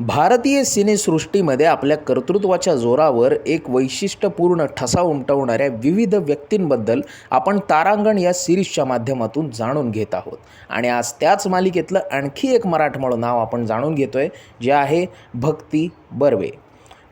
भारतीय सिनेसृष्टीमध्ये आपल्या कर्तृत्वाच्या जोरावर एक वैशिष्ट्यपूर्ण ठसा उमटवणाऱ्या विविध व्यक्तींबद्दल आपण तारांगण या सिरीजच्या माध्यमातून जाणून घेत आहोत. आणि आज त्याच मालिकेतलं आणखी एक मराठमोळं नाव आपण जाणून घेतोय जे आहे भक्ती बर्वे.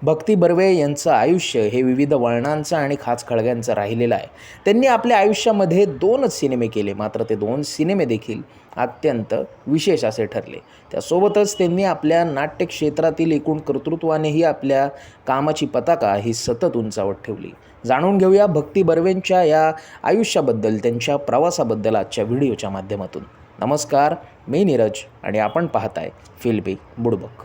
भक्ती बर्वे यांचं आयुष्य हे विविध वळणांचं आणि खाचखळग्यांचं राहिलेलं आहे. त्यांनी आपल्या आयुष्यामध्ये दोनच सिनेमे केले मात्र ते दोन सिनेमे देखील अत्यंत विशेष असे ठरले. त्यासोबतच त्यांनी आपल्या नाट्य क्षेत्रातील एकूण कर्तृत्वानेही आपल्या कामाची पताका ही सतत उंचावत ठेवली. जाणून घेऊया भक्ती बर्वेंच्या या आयुष्याबद्दल त्यांच्या प्रवासाबद्दल आजच्या व्हिडिओच्या माध्यमातून. नमस्कार मी नीरज आणि आपण पाहताय फिल्मी बुडबक.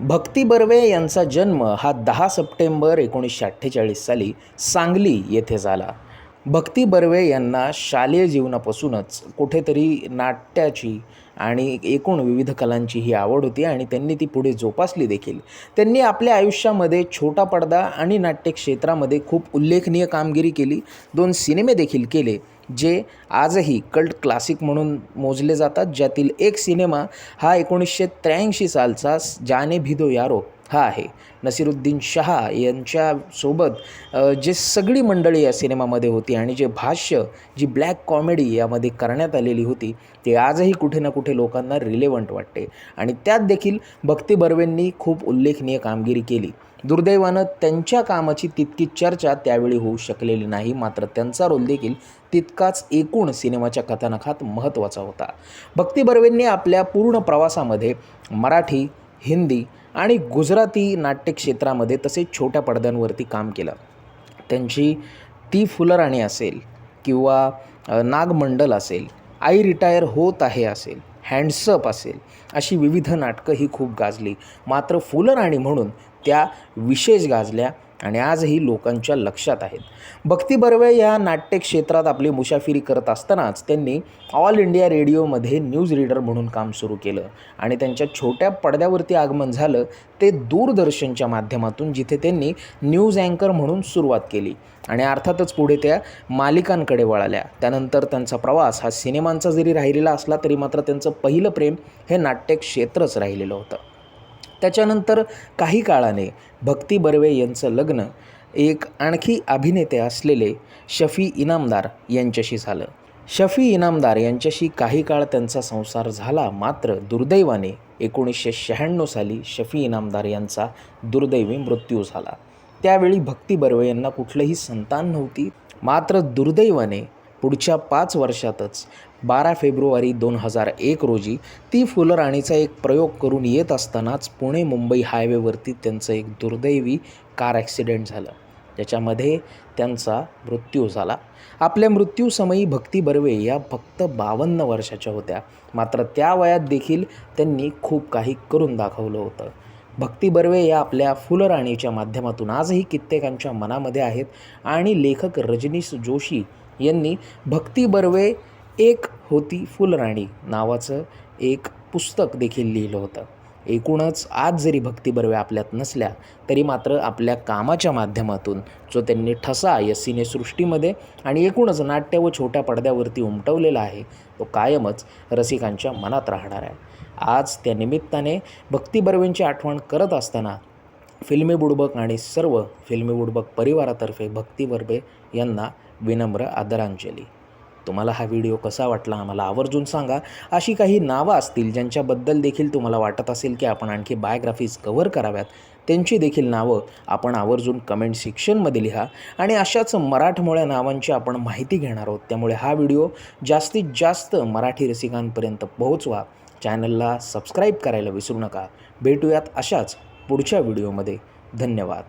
भक्ती बर्वे यांचा जन्म हा दहा सप्टेंबर एकोणीसशे अठ्ठेचाळीस साली सांगली येथे झाला. भक्ती बर्वे यांना शालेय जीवनापासूनच कुठेतरी नाट्याची आणि एकूण विविध कलांची ही आवड होती आणि त्यांनी ती पुढे जोपासली देखील. त्यांनी आपल्या आयुष्यामध्ये छोटा पडदा आणि नाट्य क्षेत्रामध्ये खूप उल्लेखनीय कामगिरी केली. दोन सिनेमे देखील केले. जे आजही कल्ट क्लासिक म्हणून मोजले जातात ज्यातील एक सिनेमा हा एकोणीसशे त्र्याऐंशी सालचा जाने भिदो यारो हा आहे. नसिरुद्दीन शहा यांच्यासोबत जे सगळी मंडळी या सिनेमामध्ये होती आणि जे भाष्य जी ब्लॅक कॉमेडी यामध्ये करण्यात आलेली होती ते आजही कुठे ना कुठे लोकांना रिलेवंट वाटते. आणि त्यात देखील भक्ती बर्वेंनी खूप उल्लेखनीय कामगिरी केली. दुर्दैवानं त्यांच्या कामाची तितकी चर्चा त्यावेळी होऊ शकलेली नाही मात्र त्यांचा रोल देखील तितकाच एकूण सिनेमाच्या कथानकात महत्त्वाचा होता. भक्ती बर्वेंनी आपल्या पूर्ण प्रवासामध्ये मराठी हिंदी आणि गुजराती नाट्यक्षेत्रामध्ये तसेच छोट्या पडद्यांवरती काम केलं. त्यांची ती फुलराणी असेल किंवा नागमंडल असेल आई रिटायर होत आहे असेल हँडसअप असेल अशी विविध नाटकं ही खूप गाजली. मात्र फुलराणी म्हणून त्या विशेष गाजल्या आणि आजही लोकांच्या लक्षात आहेत. भक्ती बर्वे या नाट्यक्षेत्रात आपली मुसाफिरी करत असतानाच त्यांनी ऑल इंडिया रेडिओमध्ये न्यूज रीडर म्हणून काम सुरू केलं आणि त्यांच्या छोट्या पडद्यावरती आगमन झालं ते दूरदर्शनच्या माध्यमातून जिथे त्यांनी न्यूज अँकर म्हणून सुरुवात केली आणि अर्थातच पुढे त्या मालिकांकडे वळाल्या. त्यानंतर त्यांचा प्रवास हा सिनेमांचा जरी राहिलेला असला तरी मात्र त्यांचं पहिलं प्रेम हे नाट्यक्षेत्रच राहिलेलं होतं. त्याच्यानंतर काही काळाने भक्ती बर्वे यांचं लग्न एक आणखी अभिनेते असलेले शफी इनामदार यांच्याशी झालं. शफी इनामदार यांच्याशी काही काळ त्यांचा संसार झाला मात्र दुर्दैवाने एकोणीसशे शहाण्णव साली शफी इनामदार यांचा दुर्दैवी मृत्यू झाला. त्यावेळी भक्ती बर्वे यांना कुठलंही संतान नव्हती मात्र दुर्दैवाने पुढच्या पाच वर्षातच बारा फेब्रुवारी दोन हजार एक रोजी ती फुलराणीचा एक प्रयोग करून येत असतानाच पुणे मुंबई हायवेवरती त्यांचं एक दुर्दैवी कार ॲक्सिडेंट झालं. ज्याच्यामध्ये त्यांचा मृत्यू झाला. आपल्या मृत्यूसमयी भक्ती बर्वे या फक्त बावन्न वर्षाच्या होत्या. मात्र त्या वयात देखील त्यांनी खूप काही करून दाखवलं होतं. भक्ती बर्वे या आपल्या फुलराणीच्या माध्यमातून आजही कित्येकांच्या मनामध्ये आहेत आणि लेखक रजनीश जोशी यांनी भक्ती बर्वे एक होती फुलराणी नावाचं एक पुस्तक देखील लिहिलं होतं. एकूणच आज जरी भक्ती बर्वे आपल्यात नसल्या तरी मात्र आपल्या कामाच्या माध्यमातून जो त्यांनी ठसा या सिनेसृष्टीमध्ये आणि एकूणच नाट्य व छोट्या पडद्यावरती उमटवलेला आहे तो कायमच रसिकांच्या मनात राहणार आहे. आज त्या निमित्ताने भक्ती बर्वेंची आठवण करत असताना फिल्मी बुडबक आणि सर्व फिल्मी बुडबक परिवारातर्फे भक्ती बर्वे यांना विनम्र आदरांजली. तुम्हाला हा व्हिडिओ कसा वाटला आम्हाला आवर्जून सांगा. अशी काही नावं असतील ज्यांच्याबद्दल देखील तुम्हाला वाटत असेल की आपण आणखी बायोग्राफीज कव्हर कराव्यात त्यांची देखील नावं आपण आवर्जून कमेंट सेक्शनमध्ये लिहा आणि अशाच मराठमोळ्या नावांची आपण माहिती घेणार आहोत. त्यामुळे हा व्हिडिओ जास्तीत जास्त मराठी रसिकांपर्यंत पोहोचवा. चॅनलला सबस्क्राईब करायला विसरू नका. भेटूयात अशाच पुढच्या व्हिडिओमध्ये. धन्यवाद.